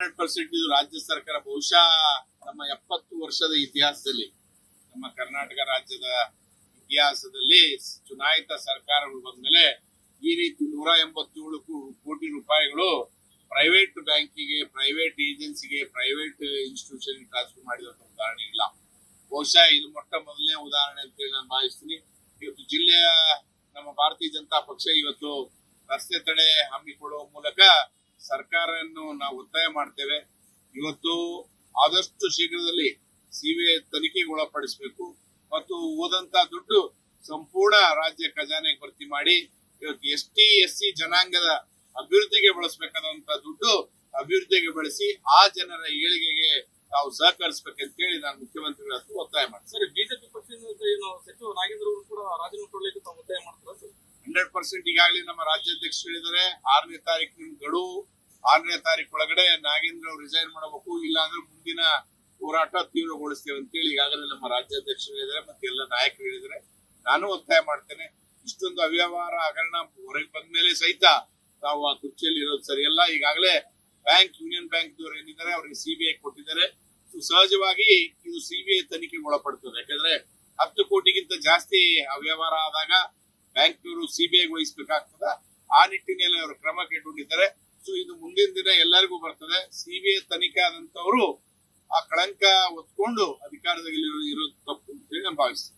Hundred percent ಇದು ರಾಜ್ಯ ಸರ್ಕಾರ ಬಹುಶಃ ನಮ್ಮ ಎಪ್ಪತ್ತು ವರ್ಷದ ಇತಿಹಾಸದಲ್ಲಿ, ನಮ್ಮ ಕರ್ನಾಟಕ ರಾಜ್ಯದ ಇತಿಹಾಸದಲ್ಲಿ ಚುನಾಯಿತ ಸರ್ಕಾರಗಳು ಬಂದ್ಮೇಲೆ ಈ ರೀತಿ ನೂರ ಎಂಬತ್ತೇಳು ಕೋಟಿ ರೂಪಾಯಿಗಳು ಪ್ರೈವೇಟ್ ಬ್ಯಾಂಕಿಗೆ ಪ್ರೈವೇಟ್ ಏಜೆನ್ಸಿಗೆ ಪ್ರೈವೇಟ್ ಇನ್ಸ್ಟಿಟ್ಯೂಷನ್ ಟ್ರಾನ್ಸ್ಫರ್ ಮಾಡಿದಂತ ಉದಾಹರಣೆ ಇಲ್ಲ. ಬಹುಶಃ ಇದು ಮೊಟ್ಟ ಮೊದಲನೇ ಉದಾಹರಣೆ ಅಂತ ನಾನು ಭಾವಿಸ್ತೀನಿ. ಇವತ್ತು ಜಿಲ್ಲೆಯ ನಮ್ಮ ಭಾರತೀಯ ಜನತಾ ಪಕ್ಷ ಇವತ್ತು ರಸ್ತೆ ತಡೆ ಸರ್ಕಾರವನ್ನು ನಾವು ಒತ್ತಾಯ ಮಾಡ್ತೇವೆ. ಇವತ್ತು ಆದಷ್ಟು ಶೀಘ್ರದಲ್ಲಿ ಸಿಬಿಐ ತನಿಖೆಗೆ ಒಳಪಡಿಸಬೇಕು ಮತ್ತು ಹೋದಂತ ದುಡ್ಡು ಸಂಪೂರ್ಣ ರಾಜ್ಯ ಖಜಾನೆ ಭರ್ತಿ ಮಾಡಿ ಇವತ್ತು ಎಸ್ ಟಿ ಎಸ್ ಸಿ ಜನಾಂಗದ ಅಭಿವೃದ್ಧಿಗೆ ಬಳಸಬೇಕಾದಂತ ದುಡ್ಡು ಅಭಿವೃದ್ಧಿಗೆ ಬಳಸಿ ಆ ಜನರ ಏಳಿಗೆಗೆ ತಾವು ಸಹಕರಿಸಬೇಕಂತ ಹೇಳಿ ನಾನು ಮುಖ್ಯಮಂತ್ರಿಗಳ ಹತ್ರ ಒತ್ತಾಯ ಮಾಡ್ತೀನಿ. ಸರ್ ಬಿಜೆಪಿ ಪಕ್ಷದಿಂದ ಏನು ಸಚಿವ ನಾಗೇಂದ್ರ ಅವರು ಕೂಡ ರಾಜೀನಾಮೆ ಕೊಡ್ಲಿಕ್ಕೆ ತಾವು ಒತ್ತಾಯ ಮಾಡ್ತಾರೆ ಹಂಡ್ರೆಡ್ ಪರ್ಸೆಂಟ್ ಈಗಾಗಲೇ ನಮ್ಮ ರಾಜ್ಯಾಧ್ಯಕ್ಷರು ಹೇಳಿದರೆ ಆರನೇ ತಾರೀಕು ನಿಮ್ ಗಡುವು ಆರನೇ ತಾರೀಕು ಒಳಗಡೆ ನಾಗೇಂದ್ರ ಅವರು ರಿಸೈನ್ ಮಾಡಬೇಕು, ಇಲ್ಲಾಂದ್ರೆ ಮುಂದಿನ ಹೋರಾಟ ತೀವ್ರಗೊಳಿಸ್ತೇವೆ ಅಂತೇಳಿ ಈಗಾಗಲೇ ನಮ್ಮ ರಾಜ್ಯಾಧ್ಯಕ್ಷರು ಹೇಳಿದರೆ ಮತ್ತೆ ಎಲ್ಲ ನಾಯಕರು ಹೇಳಿದ್ದಾರೆ. ನಾನು ಒತ್ತಾಯ ಮಾಡ್ತೇನೆ, ಇಷ್ಟೊಂದು ಅವ್ಯವಹಾರ, ಹಗರಣ ಹೊರಗೆ ಬಂದ ಮೇಲೆ ಸಹಿತ ತಾವು ಆ ಕುರ್ಚಿಯಲ್ಲಿ ಇರೋದು ಸರಿಯಲ್ಲ ಈಗಾಗಲೇ ಬ್ಯಾಂಕ್, ಯೂನಿಯನ್ ಬ್ಯಾಂಕ್ ದವರು ಏನಿದ್ದಾರೆ, ಅವರಿಗೆ ಸಿಬಿಐ ಕೊಟ್ಟಿದ್ದಾರೆ. ಸಹಜವಾಗಿ ಇದು ಸಿಬಿಐ ತನಿಖೆಗೆ ಒಳಪಡ್ತದೆ. ಯಾಕಂದ್ರೆ ಹತ್ತು ಕೋಟಿಗಿಂತ ಜಾಸ್ತಿ ಅವ್ಯವಹಾರ ಆದಾಗ ಬ್ಯಾಂಕ್ನವರು ಸಿಬಿಐಗೆ ವಹಿಸ್ಬೇಕಾಗ್ತದ. ಆ ನಿಟ್ಟಿನಲ್ಲಿ ಅವರು ಕ್ರಮ ಕೈಗೊಂಡಿದ್ದಾರೆ. ಮುಂದಿನ ದಿನ ಎಲ್ಲರಿಗೂ ಬರ್ತದೆ. ಸಿಬಿಐ ತನಿಖೆ ಆದಂತವರು ಆ ಕಳಂಕ ಒತ್ಕೊಂಡು ಅಧಿಕಾರದಲ್ಲಿ ಇರೋ- ಇರೋದು ತಪ್ಪು ಅಂತ ಹೇಳಿ ನಾನು ಭಾವಿಸ್ತೀನಿ.